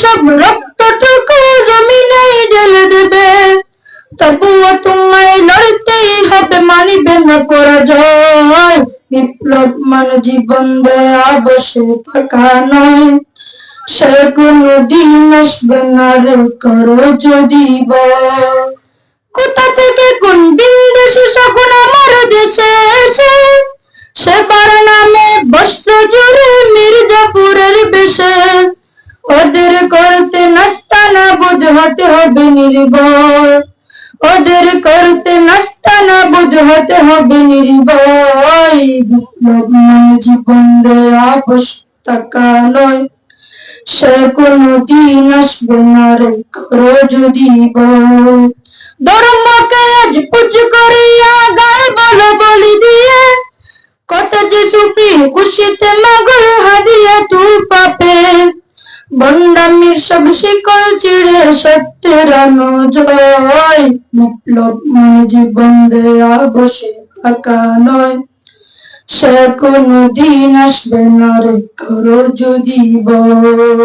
সব রক্তটুকু জমিনে ঢেলে দেবে। তবুও তোমায় লড়তেই হবে, মানিবে না পরাজয়। বিপ্লব মানে জীবন দেয়া বসে থাকা নয় সে কোনো দিন আসবে না রে, করো যদি কোথা থেকে কোন আমার দেশে এসে? সেবার নামে বস্ত্র জুড়ে মির্জাপুরের বেশে। হতে হবে নির্ভর ওদের করতে নাস্তা না বুঝ হতে হবে নির্ভয় বিপ্লব জীবন দেয়া বসে নয় সে কোনো দিন আসবে না রে, করো যদি ধর্মকে আজ পুজ করিয়া গায়ে বলো বলি দিয়ে, কত যে সুফি খুশিতে পাপে বন্ডামির সব শিকল চিড়ে সত্যের অনুজয়। জয় বিপ্লব জীবন দেয়া বসে থাকা নয়। সে কোনো দিন আসবে না রে করো যদি বল।